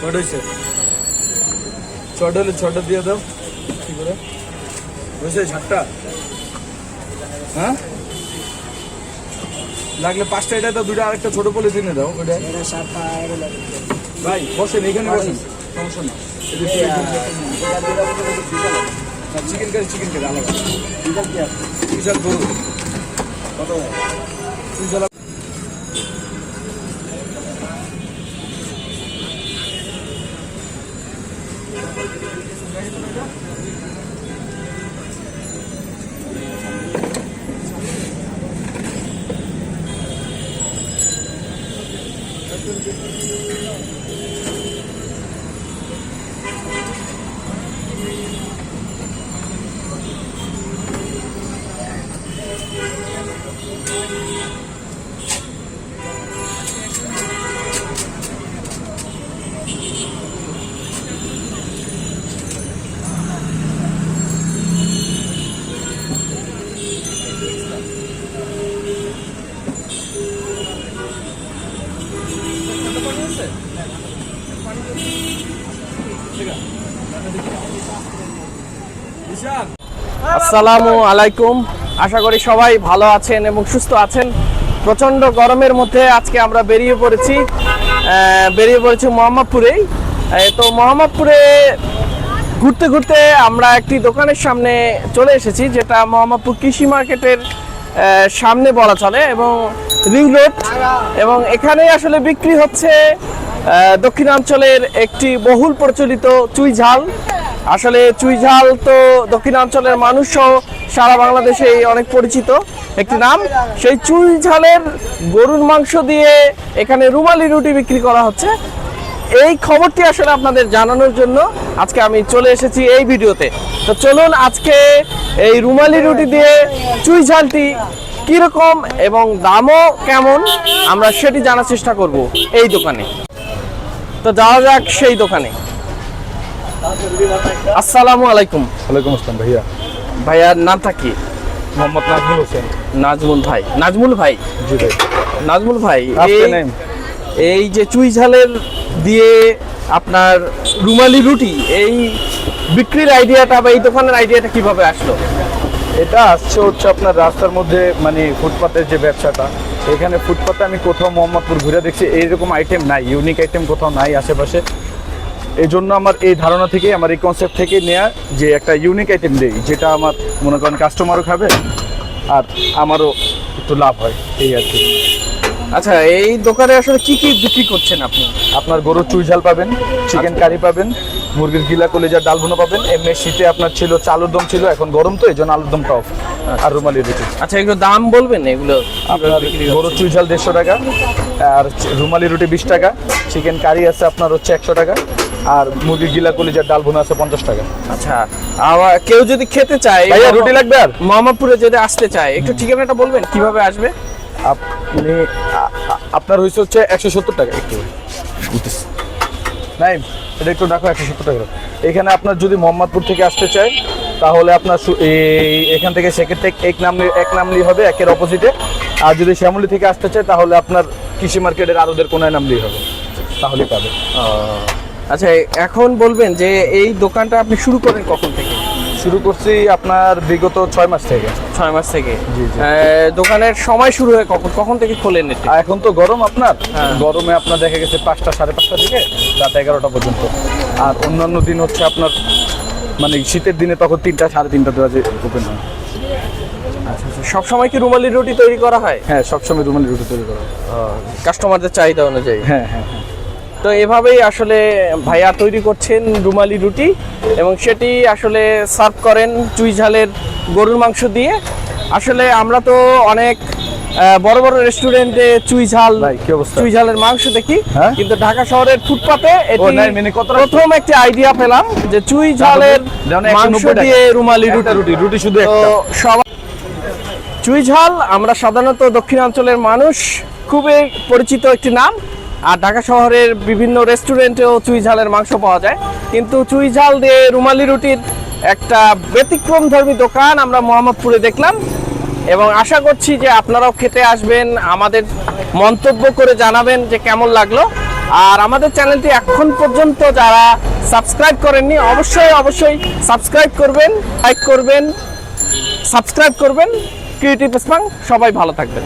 ছট হয়েছে ছট হলে ছট দিয়ে দাও কি করে হয়েছে ষাটটা হ্যাঁ লাগলে পাঁচটা এটা দাও দুটো আরেকটা ছোট পলিথিনে দাও ওটা। ভাই বসেন এখানে বসেন। সমস্যা না চিকেন কারি চিকেন কারি আলাদা? বিশাল গরু কত? বিশাল আসসালামু আলাইকুম। আশা করি সবাই ভালো আছেন এবং সুস্থ আছেন। প্রচণ্ড গরমের মধ্যে আজকে আমরা বেরিয়ে পড়েছি। বেরিয়ে পড়েছি মোহাম্মদপুরেই। তো মোহাম্মদপুরে ঘুরতে ঘুরতে আমরা একটি দোকানের সামনে চলে এসেছি, যেটা মোহাম্মদপুর কৃষি মার্কেটের সামনে বলা চলে এবং রিং রোড। এবং এখানে আসলে বিক্রি হচ্ছে দক্ষিণাঞ্চলের একটি বহুল প্রচলিত চুই ঝাল। আসলে চুই ঝাল তো দক্ষিণাঞ্চলের মানুষ সহ সারা বাংলাদেশে অনেক পরিচিত। একটি নাম, সেই চুই ঝালের গরুর মাংস দিয়ে এখানে রুমালি রুটি বিক্রি করা হচ্ছে। এই খবরটি আসলে আপনাদের জানানোর জন্য আজকে আমি চলে এসেছি এই ভিডিওতে। তো চলুন আজকে এই রুমালি রুটি দিয়ে চুই ঝালটি কীরকম এবং দামও কেমন, আমরা সেটি জানার চেষ্টা করব এই দোকানে। তো যাওয়া যাক সেই দোকানে। আসসালামু আলাইকুম। ওয়ালাইকুম আসসালাম ভাইয়া। ভাইয়ার নামটা কি? মোহাম্মদ নাজমুল হোসেন। নাজমুল ভাই। নাজমুল ভাই? জি ভাই। নাজমুল ভাই এই- যে চুই ঝালের দিয়ে আপনার রুমালি রুটি এই বিক্রির আইডিয়াটা বা এই দোকানের আইডিয়াটা কীভাবে আসলো? এটা আসছে হচ্ছে আপনার রাস্তার মধ্যে মানে ফুটপাতের যে ব্যবসাটা। এখানে ফুটপাতে আমি কোথাও মোহাম্মদপুর ঘুরে দেখছি এইরকম আইটেম নাই ইউনিক আইটেম কোথাও নাই আশেপাশে। এই জন্য আমার এই ধারণা থেকে আমার এই কনসেপ্ট থেকে নেওয়া যে একটা ইউনিক আইটেম দেই যেটা আমার মনে করেন কাস্টমারও খাবে আর আমারও একটু লাভ হয় এই আর কি। আচ্ছা এই দোকানে আসলে কি কি বিক্রি করছেন আপনি? আপনার গরুর চুই ঝাল পাবেন চিকেন কারি পাবেন মুরগির গিলা কলেজার ডাল ভুনো পাবেন এমনি শীতে আপনার ছিল চালুর দম ছিল এখন গরম তো এই জন্য আলুর দমটা অফ আর রুমালি রুটি। আচ্ছা এগুলো দাম বলবেন এগুলো আপনার গরুর চুই ঝাল দেড়শো টাকা আর রুমালি রুটি বিশ টাকা চিকেন কারি আছে আপনার হচ্ছে একশো টাকা আর মুরগির গিলা কলিজার ডাল ভুনা আছে পঞ্চাশ টাকা। আচ্ছা আবার কেউ যদি খেতে চায় ভাইয়া রুটি লাগবে আর? মোহাম্মদপুরে যদি আসতে চায় একটু ঠিকানাটা বলবেন কীভাবে আসবে? আপনি আপনার হয়েছে হচ্ছে একশো সত্তর টাকা। একটু নাই এটা একটু রাখো একশো সত্তর টাকা এখানে আপনার যদি মোহাম্মদপুর থেকে আসতে চায় তাহলে আপনার এই এখান থেকে টেক এক নামলি এক নামলি হবে একের অপোজিটে। আর যদি শ্যামলি থেকে আসতে চায় তাহলে আপনার কৃষি মার্কেটের আরোদের কোনায় নামলেই হবে। তাহলেই পাবে। আচ্ছা এখন বলবেন যে এই দোকানটা আপনি শুরু করেন কখন থেকে? শুরু করছি আপনার বিগত ছয় মাস থেকে। ছয় মাস থেকে। দোকানের সময় শুরু হয় কখন? কখন থেকে খোলেন এখন তো গরম আপনার। হ্যাঁ। গরমে আপনার দেখা গেছে পাঁচটা সাড়ে পাঁচটা থেকে রাত এগারোটা পর্যন্ত। আর অন্যান্য দিন হচ্ছে আপনার মানে শীতের দিনে তখন তিনটা সাড়ে তিনটা দরজা ওপেন হয়। সব সময় কি রুমালি রুটি তৈরি করা হয়? হ্যাঁ সবসময় রুমালি রুটি তৈরি করা হয়। কাস্টমারদের চাহিদা অনুযায়ী। হ্যাঁ হ্যাঁ হ্যাঁ। তো এভাবেই আসলে ভাইয়া তৈরি করছেন রুমালি রুটি এবং সেটি আসলে সার্ভ করেন চুই ঝালের গরুর মাংস দিয়ে আসলে আমরা তো অনেক বড় বড় রেস্টুরেন্টে চুই ঝাল? চুই ঝালের মাংস দেখি হ্যাঁ? কিন্তু ঢাকা শহরের ফুটপাতে মানে? প্রথম একটি আইডিয়া পেলাম যে চুই ঝালের মাংস দিয়ে রুমালি রুটি রুটি রুটি শুধু সবাই চুই ঝাল আমরা সাধারণত দক্ষিণাঞ্চলের মানুষ খুবই পরিচিত একটি নাম আর ঢাকা শহরের বিভিন্ন রেস্টুরেন্টেও চুই ঝালের মাংস পাওয়া যায়। কিন্তু চুই ঝাল দিয়ে রুমালি রুটির একটা ব্যতিক্রম ধর্মী দোকান আমরা মোহাম্মদপুরে দেখলাম। এবং আশা করছি যে আপনারাও খেতে আসবেন, আমাদের মন্তব্য করে জানাবেন যে কেমন লাগল। আর আমাদের চ্যানেলটি এখন পর্যন্ত যারা সাবস্ক্রাইব করেননি, অবশ্যই অবশ্যই সাবস্ক্রাইব করবেন, লাইক করবেন, সাবস্ক্রাইব করবেন। ক্রিয়েটিভ স্পাং সবাই ভালো থাকবেন।